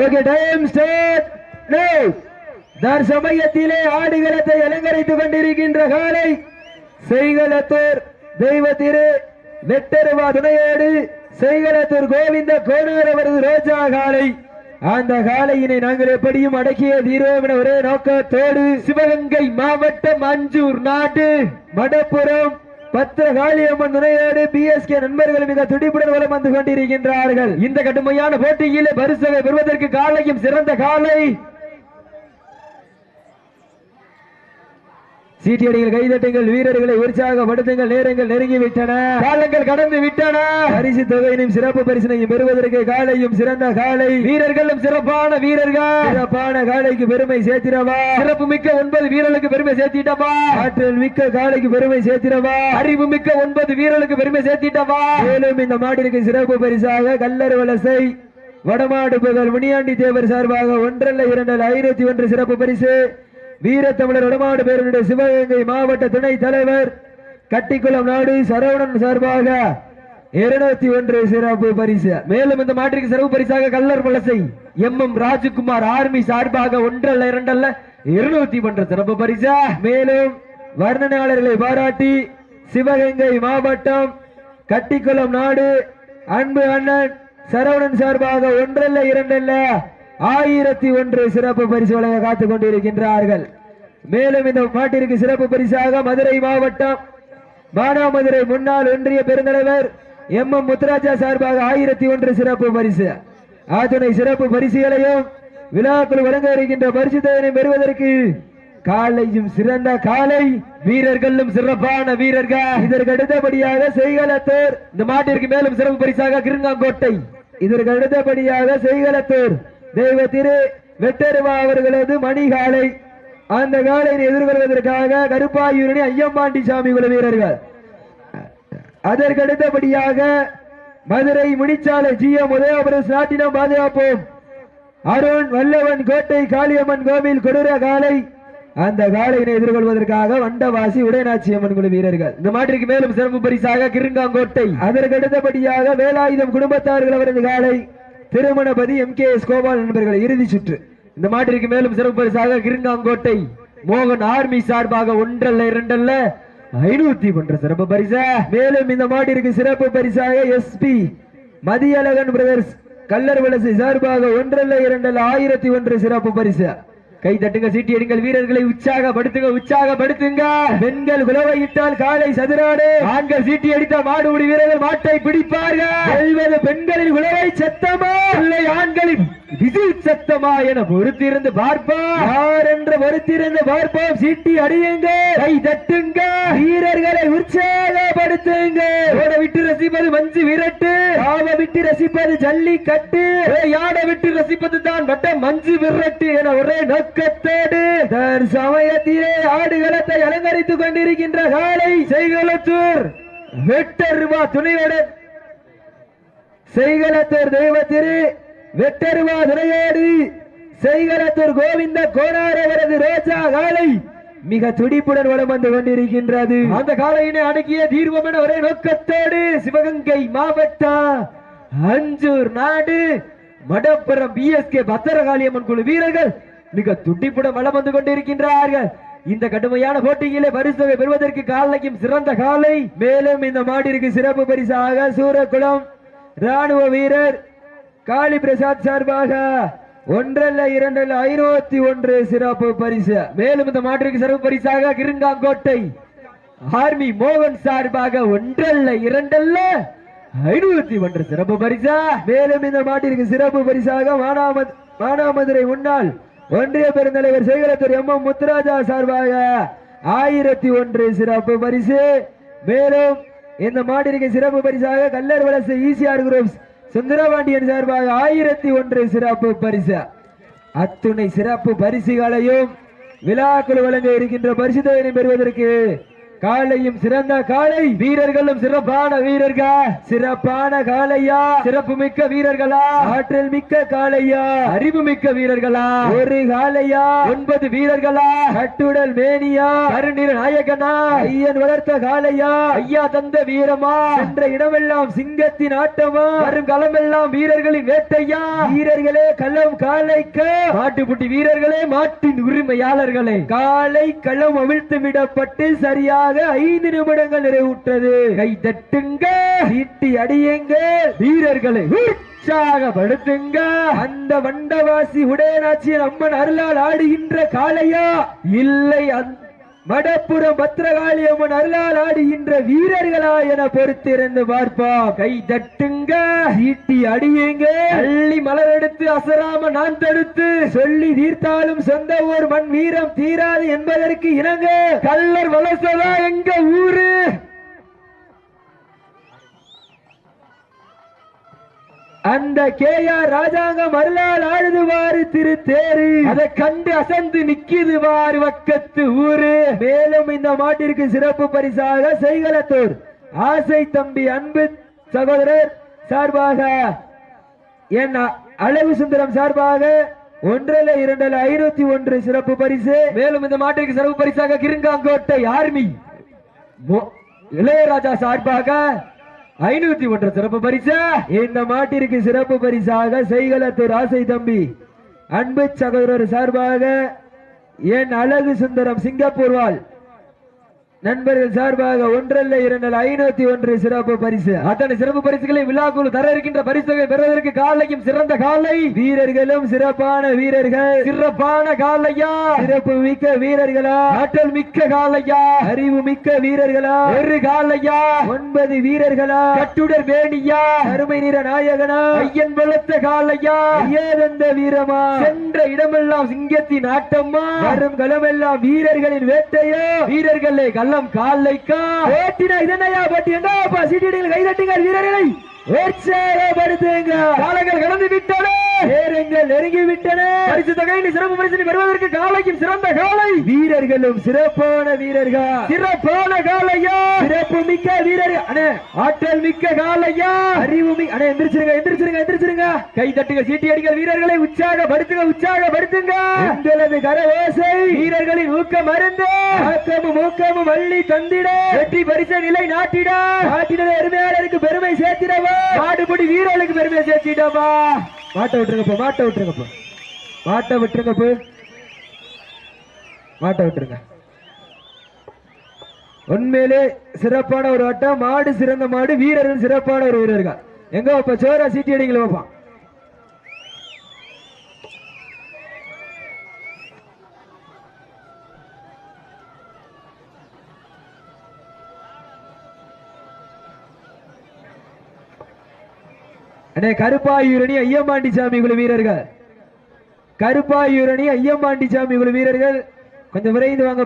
Okay time start. No தற்சமயத்திலே ஆடுகளத்தை அலங்கரித்துக் கொண்டிருக்கின்ற காலை செய்களத்தூர் தெய்வ திரு வெட்டருவா துணையோடு செய்களத்தூர் கோவிந்த கோனார் அவரது ரோஜா காலை. அந்த காலையினை நாங்கள் எப்படியும் அடக்கிய தீரோம் என ஒரே நோக்கத்தோடு சிவகங்கை மாவட்டம் அஞ்சூர் நாடு மடப்புறம் பத்திர காளியம்மன் துணையோடு கே நண்பர்கள் மிக துடிப்புடன் வளம் வந்து கொண்டிருக்கின்றார்கள். இந்த கடுமையான போட்டியிலே பரிசவை பெறுவதற்கு காலையும் சிறந்த காலை சீட்டியடிகள் கைதட்டுங்கள் வீரர்களை உற்சாகப்படுத்துங்கள் நேரங்கள் நெருங்கி விட்டன காலங்கள் கடந்து விட்டன. பரிசு தொகையினும் சிறப்பு பரிசினையும் பெறுவதற்கு காலையும் சிறந்த காலை. வீரர்களும் சிறப்பான வீரர்கள். சிறப்பான காலைக்கு பெருமை சேர்த்திடவா. சிறப்பு மிக்க ஒன்பது வீரர்களுக்கு பெருமை சேர்த்திட்டவா. ஆற்றல் மிக்க காலைக்கு பெருமை சேர்த்திடவா. அறிவு மிக்க ஒன்பது வீரர்களுக்கு பெருமை சேர்த்திட்டவா. மேலும் இந்த மாட்டிற்கு சிறப்பு பரிசாக கல்லர் வலசை வடமாடு புகழ் முனியாண்டி தேவர் சார்பாக ஒன்றல்ல இரண்டல் ஆயிரத்தி ஒன்று சிறப்பு பரிசு. வீரத்தமிழர் வடமாடு பேருடைய சிவகங்கை மாவட்ட துணைத் தலைவர் கட்டிக்குளம் நாடு சரவணன் சார்பாக இருநூத்தி ஒன்று சிறப்பு பரிசு. மேலும் இந்த மாட்டிற்கு சிறப்பு பரிசாக கல்லர் வலசை எம் எம் ராஜகுமார் ஆர்மி சார்பாக ஒன்றல்ல இரண்டல்ல இருநூத்தி ஒன்று சிறப்பு பரிசா. மேலும் வர்ணனையாளர்களை பாராட்டி சிவகங்கை மாவட்டம் கட்டிக்குளம் நாடு அன்பு அண்ணன் சரவணன் சார்பாக ஒன்றல்ல இரண்டல்ல ஆயிரத்தி ஒன்று சிறப்பு பரிசு வழங்க காத்துக் கொண்டிருக்கின்றார்கள் மேலும் இந்த மாட்டிற்கு சிறப்பு பரிசாக மதுரை மாவட்டம் மானாமதுரை முன்னாள் ஒன்றிய பெருந்தலைவர் எம். எம். முத்துராஜா சார்பாக ஆயிரத்தி ஒன்று சிறப்பு பரிசு. ஆத்துணை சிறப்பு பரிசுகளையும் விழாக்கள் வழங்க இருக்கின்ற பரிசு தொகையினை பெறுவதற்கு காலையும் சிறந்த காலை வீரர்களும் சிறப்பான வீரர்கள். இதற்கு அடுத்தபடியாக செய்கலத்தூர் இந்த மாட்டிற்கு மேலும் சிறப்பு பரிசாக கிருங்காங்கோட்டை. இதற்கு அடுத்தபடியாக செய்கலத்தூர் தெய்வ திரு வெட்டருவா அவர்களது மணிகாலை. அந்த காலையை எதிர்கொள்வதற்காக கருப்பாயூரணி ஐயம்பாண்டி சாமி குல வீரர்கள். அதற்கடுத்தபடியாக மதுரை முனிச்சாலை ஜி எம் உதயபுரம் நாட்டினம் பாதுகாப்போம். அருண் வல்லவன் கோட்டை காளியம்மன் கோவில் கொடூர காலை. அந்த காலையினை எதிர்கொள்வதற்காக வண்டவாசி உடையநாச்சி அம்மன் குழு வீரர்கள். இந்த மாட்டிற்கு மேலும் சிறப்பு பரிசாக கிருங்காங்கோட்டை. அதற்கு அடுத்தபடியாக வேலாயுதம் குடும்பத்தார்கள் அவரது காலை. திருமணபதி எம் கே எஸ் கோபால் நண்பர்கள் இறுதி சுற்று. இந்த மாட்டிற்கு மேலும் சிறப்பு பரிசாக கிருங்காங்கோட்டை மோகன் ஆர்மி சார்பாக ஒன்றல்ல இரண்டல்ல ஐநூத்தி ஒன்று சிறப்பு பரிசா. மேலும் இந்த மாட்டிற்கு சிறப்பு பரிசாக எஸ்பி மதியழகன் பிரதர்ஸ் கல்லர் வலசை சார்பாக ஒன்றல்ல இரண்டல்ல ஆயிரத்தி ஒன்று சிறப்பு பரிசு. கை தட்டுங்க சீட்டி எடுங்கள் வீரர்களை உற்சாகப்படுத்துங்க உற்சாகப்படுத்துங்க. பெண்கள் குலவை இட்டால் காலை சதுராடு. ஆண்கள் சீட்டி அடித்த மாடுபிடி வீரர்கள் மாட்டை பிடிப்பார்கள். பெண்களின் குலவை சத்தமா? இல்லை ஆண்களின் விசில் சத்தமா என பொறுத்திருந்து பார்ப்போம். பொறுத்திருந்து பார்ப்போம் சீட்டி அடியுங்க. கை தட்டுங்க. வீரர்களை உற்சாகப்படுத்துங்க. ஓட விட்டு ரசிப்பது மஞ்சு விரட்டு. ஆவ விட்டு ரசிப்பது ஜல்லி கட்டு யாட விட்டு ரசிப்பது தான் வட்ட மஞ்சு விரட்டு என ஒரே நோக்கத்தோடு சமயத்திலே ஆடுகளத்தை அலங்கரித்துக் கொண்டிருக்கின்ற காலை செய்களத்தூர் வெட்டருவா துணையுடன் செய்களத்தூர் தெய்வ திரு வெட்டருவா துணையாடி செய்களத்தூர் கோவிந்த கோனார் அவரது ரோஜா காலை மிக துடிப்புடன் வலம் வந்து கொண்டிருக்கின்றது. அந்த காலையினை அடக்கிய தீர்வம் என ஒரே நோக்கத்தோடு சிவகங்கை மாவட்டம் அஞ்சூர் நாடு மடப்புறம் பிஎஸ்கே பத்திரகாளியம்மன் குழு வீரர்கள் மிக துடிப்புடன் வலம் வந்து கொண்டிருக்கின்றார்கள். இந்த கடுமையான போட்டியிலே பரிசுவை பெறுவதற்கு காலைக்கும் சிறந்த காலை. மேலும் இந்த மாட்டிற்கு சிறப்பு பரிசாக சூரகுளம் ராணுவ வீரர் காளி பிரசாத் சார்பாக ஒன்றல்ல இரண்டல்ல ஐநூத்தி ஒன்று சிறப்பு பரிசு. மேலும் இந்த மாட்டிற்கு சிறப்பு பரிசாக கிருங்காங்கோட்டை. ஆர்மி மோகன் சார்பாக ஒன்றல்ல இரண்டல்ல ஐநூத்தி ஒன்று சிறப்பு பரிசா. மேலும் இந்த மாட்டிற்கு சிறப்பு பரிசாக மானாமது மானாமதுரை முன்னாள் ஒன்றிய பெருந்தலைவர் சேகரத்தூர் எம். எம். முத்துராஜா சார்பாக ஆயிரத்தி ஒன்று சிறப்பு பரிசு. மேலும் இந்த மாட்டிற்கு சிறப்பு பரிசாக கல்லர் வலசு ஈசிஆர் குரூப்ஸ் சுந்தரபாண்டியன் சார்பாக ஆயிரத்தி ஒன்று சிறப்பு பரிசு. அத்துணை சிறப்பு பரிசுகளையும் விழாக்கள் வழங்க இருக்கின்ற பரிசு தொகையினை பெறுவதற்கு காலையும் சிறந்த காலை வீரர்களும் சிறப்பான வீரர்கள். சிறப்பான காலையா சிறப்பு மிக்க வீரர்களா. ஆற்றல் மிக்க காளையா. அறிவு மிக்க வீரர்களா. ஒரு காலையா ஒன்பது வீரர்களா. கட்டுடல் மேனியா. கருநீர நாயகனா. ஐயன் வளர்த்த காலையா ஐயா தந்த வீரமா. என்ற இடமெல்லாம் சிங்கத்தின் ஆட்டமா. வரும் களமெல்லாம் வீரர்களின் வேட்டையா. வீரர்களே களம் காளைக்கு. மாட்டுப்புட்டி வீரர்களே மாட்டின் உரிமையாளர்களே. காலை களம் அவிழ்த்து விடப்பட்டு சரியாக ஐந்து நிமிடங்கள் நிறைவுற்றது. கை தட்டுங்க ஈட்டி அடியுங்க வீரர்களை உற்சாகப்படுத்துங்க. அந்த வண்டவாசி உடையநாச்சியர் அம்மன் அருளால் ஆடுகின்ற காளையா? இல்லை அந்த மடப்புறம் பத்திரகாளி அம்மன் அருளால் ஆடுகின்ற வீரர்களா என பொறுத்திருந்து பார்ப்போம். கை தட்டுங்க. ஈட்டி அடியுங்க. அள்ளி மலர் எடுத்து அசராம நான் தடுத்து. சொல்லி தீர்த்தாலும் சொந்த ஊர் மண் வீரம் தீராது என்பதற்கு இணங்க. கல்லர் வளசதா எங்க ஊரு? அந்த கே ஆர் ராஜாங்கம் அருளால் ஆடுதுவாறு திரு தேரு அதை கண்டு அசந்து நிக்கிது வாரு வக்கத்து ஊரு. மேலும் இந்த மாட்டிற்கு சிறப்பு பரிசாக செய்கலத்தூர். ஆசை தம்பி அன்பு சகோதரர் சார்பாக என் அழகு சுந்தரம் சார்பாக ஒன்றல்ல இரண்டல்ல ஐநூத்தி ஒன்று சிறப்பு பரிசு. மேலும் இந்த மாட்டிற்கு சிறப்பு பரிசாக கிருங்காங்கோட்டை ஆர்மி. இளையராஜா சார்பாக ஐநூத்தி ஒன்று சிறப்பு பரிசா? இந்த மாட்டிற்கு சிறப்பு பரிசாக செய்கலத்தூர் ஆசை தம்பி அன்பு சகோதரர் சார்பாக என் அழகு சுந்தரம் சிங்கப்பூர் வாழ் நண்பர்கள் சார்பாக ஒன்றல்ல இரண்டல் ஐநூத்தி ஒன்று சிறப்பு பரிசு. அத்தனை சிறப்பு பரிசுகளை விழாக்குழு தர இருக்கின்ற பரிசுகளை பெறுவதற்கு காலையும் சிறந்த காலை. வீரர்களும் சிறப்பான வீரர்கள். சிறப்பான காலையா? சிறப்பு மிக்க வீரர்களா? ஆற்றல் மிக்க காலையா? அறிவு மிக்க வீரர்களா? ஒரு காலையா? ஒன்பது வீரர்களா? கட்டுடர் வேணியா? அருமை நிற நாயகனா? ஐயன் வளர்த்த காலையா? ஏதந்த வீரமா? சென்ற இடமெல்லாம் சிங்கத்தின் ஆட்டம்மா வரும் களமெல்லாம் வீரர்களின் வேட்டையோ? வீரர்களே கள்ளம் காலைக்கா. வேட்டினா இதனையா பட்டி? எங்க சீட்டிகள் கைதட்டுங்கள் வீரர்களை. உற்சாகப்படுத்துங்க. காலங்கள் கடந்து விட்டன. நேரங்கள் நெருங்கி விட்டன. பரிசு தொகை சிறப்பு பரிசு பெறுவதற்கு காலைக்கும் சிறந்த காலை வீரர்களும் சிறப்பான வீரர்கள். சிறப்பான காலையா சிறப்பு மிக்க வீரர்கள் அண்ணே ஆற்றல் மிக்க காலையா அறிவு மிக்க அண்ணே எந்திரிச்சிருங்க எந்திரிச்சிருங்க எந்திரிச்சிருங்க. கை தட்டுங்க சீட்டி அடிக்க வீரர்களை உற்சாகப்படுத்துங்க உற்சாகப்படுத்துங்க. உங்களது கரவேசை வீரர்களின் ஊக்கம் மருந்து ஆக்கமும் ஊக்கமும் வள்ளி தந்திட. வெற்றி பரிசு நிலை நாட்டிட. நாட்டிட எருமையாளருக்கு பெருமை சேர்த்திடவா? மாடுபடி வீரர்களுக்கு பெருமை சேர்த்திட்டோமா. மாட்டை விட்டுருங்கப்பா மாட்டை விட்டுருங்கப்பா. மாட்டை விட்டுருங்கப்பா. மாட்டை விட்டுருங்க. உண்மையிலே சிறப்பான ஒரு ஆட்டம். மாடு சிறந்த மாடு வீரர்கள் சிறப்பான ஒரு வீரர்கள். எங்க வைப்ப சோரா சீட்டி அடிங்கள வைப்பான் அண்ணே கருப்பாயூரணி ஐயம்பாண்டி சாமி குழு வீரர்கள். கருப்பாயூரணி ஐயம்பாண்டி சாமி குழு வீரர்கள். கொஞ்சம் விரைந்து வாங்க